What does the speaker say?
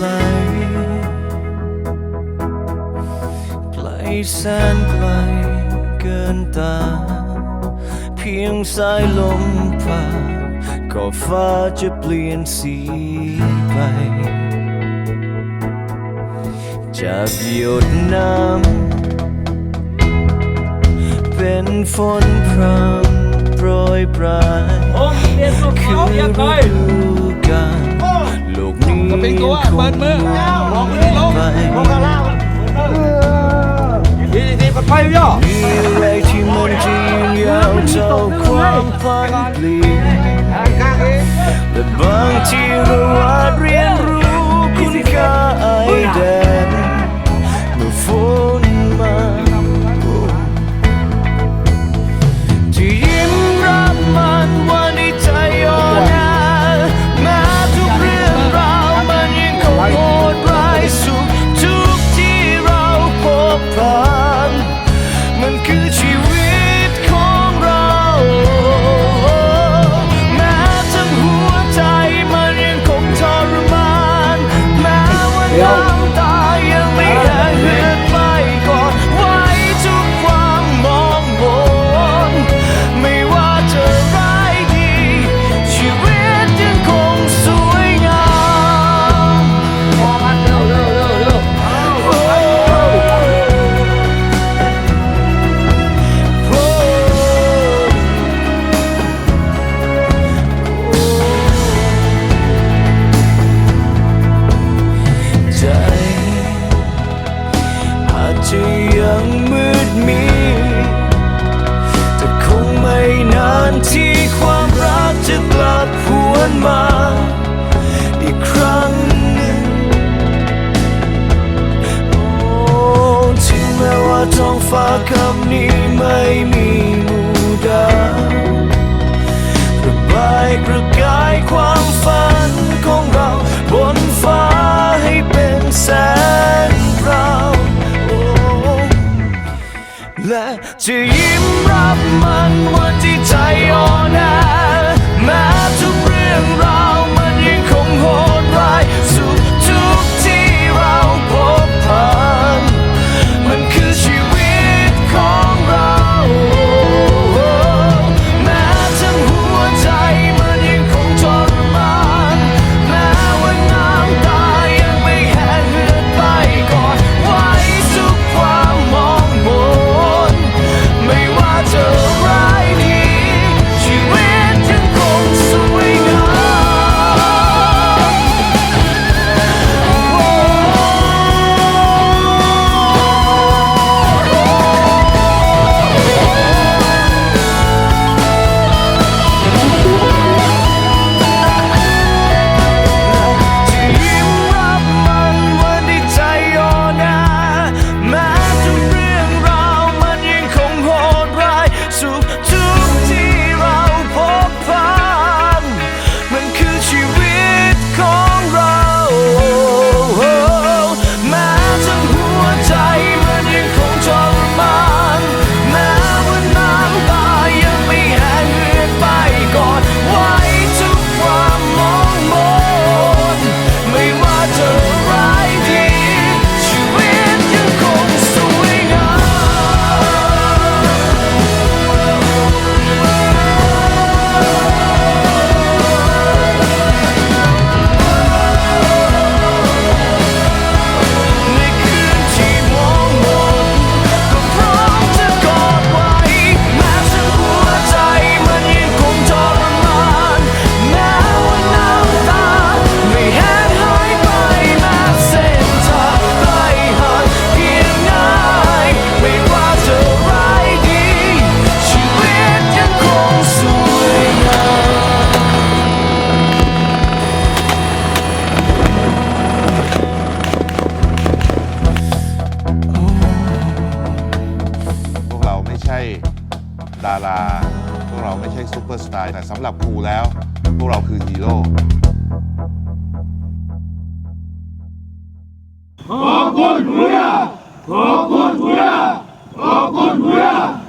ไกล ไกลแสนไกลเกินตา เพียงสายลมผ่านก็ฟ้าจะเปลี่ยนสีไป จากหยดน้ำเป็นฝนพรำโปรยปรายคือฤดูกาล ก็เป็นกูว่าเปิดมือมองคนนี้ลงมองข้างล่างดีดีๆปัดไฟย่อกี๊ไรที่มุ่งยาวเท่าความฝัน มืดมิดแต่คงไม่นานที่ความรักจะกลับหวนมาอีกครั้งหนึ่งโอ้ถึงแม้ว่าท้องฟ้ากับนี้ไม่มี และจะยิ้มรับมันวันที่ใจอ่อนแอแม้ทุกเรื่องราวมันยังคงโหด ดารา พวกเราไม่ใช่ซูเปอร์สตาร์แต่สำหรับครูแล้ว พวกเราคือฮีโร่ ขอบคุณครูขอบคุณครูขอบคุณครู